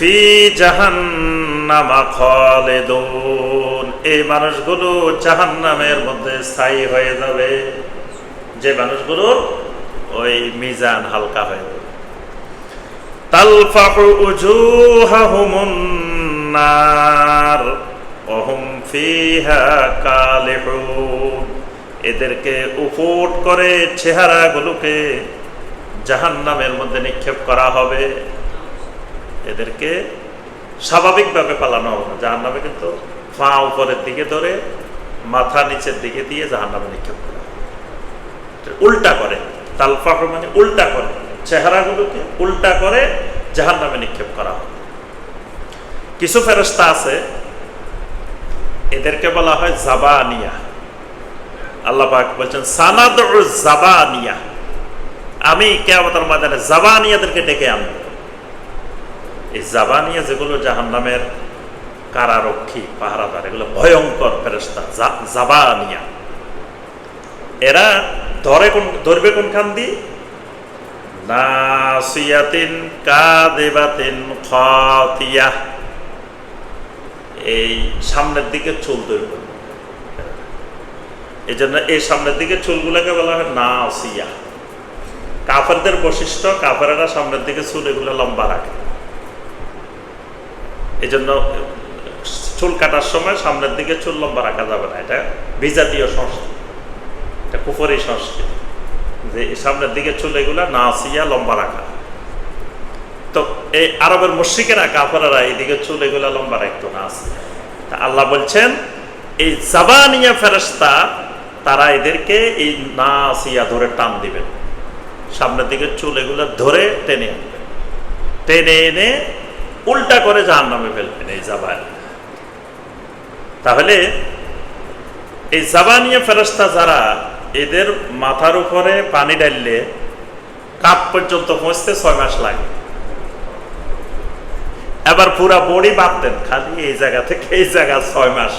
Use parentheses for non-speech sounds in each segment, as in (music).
ফি জাহান্নামা খালিদুন। এই মানুষগুলো জাহান্নামের মধ্যে স্থায়ী হয়ে যাবে। যে মানুষগুলো ওই মিজান হালকা হয়ে যাবে। তালফাহু উজুহাহুমুন নার, ওহুম ফিহা কালিহুন। এদেরকে উপুট করে চেহারাগুলোকে জাহান্নামের মধ্যে নিক্ষেপ করা হবে। এদেরকে স্বাভাবিকভাবে পালানো হবে জাহান্নামে কিন্তু পা উপরের দিকে ধরে মাথা নিচের দিকে দিয়ে জাহান্নামে নিক্ষেপ করা। উল্টা করে, তালফাহ মানে উল্টা করে, চেহারাগুলোকে উল্টা করে জাহান্নামে নিক্ষেপ করা হবে। কিছু ফেরস্তা আছে, এদেরকে বলা হয় জাবানিয়া। আল্লাহ বলছেন সানাদ জাবানিয়া। আমি কেমন ময়দানে জাবানিয়াদেরকে ডেকে আনব। এই জাবানিয়া যেগুলো জাহান্নামের কারারক্ষী, পাহারাদার, এগুলো ভয়ঙ্কর ফেরস্তা জাবানিয়া। এরা ধরে কোন, ধরবে কোনখান দিয়ে? নাসিয়াতিন কাদেবাতিন খাতিয়া এই সামনের দিকে চুল ধরবে। এই জন্য এই সামনের দিকে চুলগুলোকে বলা হয় নাসিয়া কাফেরদের বৈশিষ্ট্য, কাফেরেরা সামনের দিকে চুল এগুলো লম্বা রাখে। এই জন্য চুল কাটার সময় সামনের দিকে চুল লম্বা রাখা যাবে না। এটা বিজাতীয় সংস্কৃতি। এটা কুফরি সংস্কৃতি। যে এই সামনের দিকে চুল এগুলা না আসিয়া লম্বা রাখা। তো এই আরবের মুশ্রিকেরা, কাফেরারা এইদিকে চুল এগুলা লম্বা রাখতো না, আসিয়া। তা আল্লাহ বলছেন, এই জাবানিয়া ফেরস্তা তারা এদেরকে এই না আসিয়া ধরে টান দিবেন। সামনের দিকে চুল এগুলো ধরে টেনে আনবেন। টেনে এনে উল্টা করে জাহান নামে ফেলবেন এই জাবান। তাহলে এই জাবানিয়া ফেরস্তা যারা এদের মাথার উপরে পানি ডাললে কাপ পর্যন্ত পৌঁছতে ছয় মাস লাগে। এবার পুরা বড়ি বাঁধতেন, খালি এই জায়গা থেকে এই জায়গা ছয় মাস।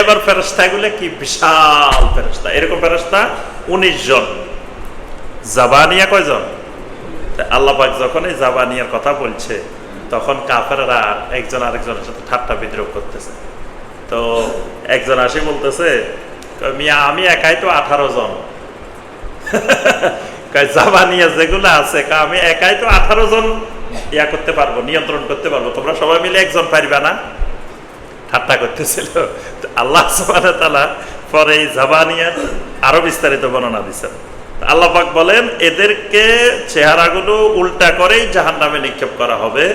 এবার ফেরস্তাগুলো কি বিশাল ফেরস্তা এরকম ফেরস্তা উনিশ জন। জাবানিয়া কয়জন? আল্লাহ যখন এই জাবানিয়ার কথা বলছে তখন কাফেররা একজন আরেকজনের সাথে ঠাট্টা বিদ্রোহ করতেছে। তো একজন আসি বলতেছে মিয়া, আমি একাই তো আঠারো জন। (laughs) জাবানিয়া যেগুলো আছে। আমি একাই তো আঠারো জন ইয়া করতে পারব, নিয়ন্ত্রণ করতে পারব। তোমরা সবাই মিলে একজন পারবে না? ঠাট্টা করতেছিল। আল্লাহ ওয়া পরে এই জাবানিয়ার আরও বিস্তারিত বর্ণনা দিচ্ছেন আল্লাহ পাক বলেন, এদেরকে চেহারাগুলো উল্টা করেই জাহান্নামে নিক্ষেপ করা হবে।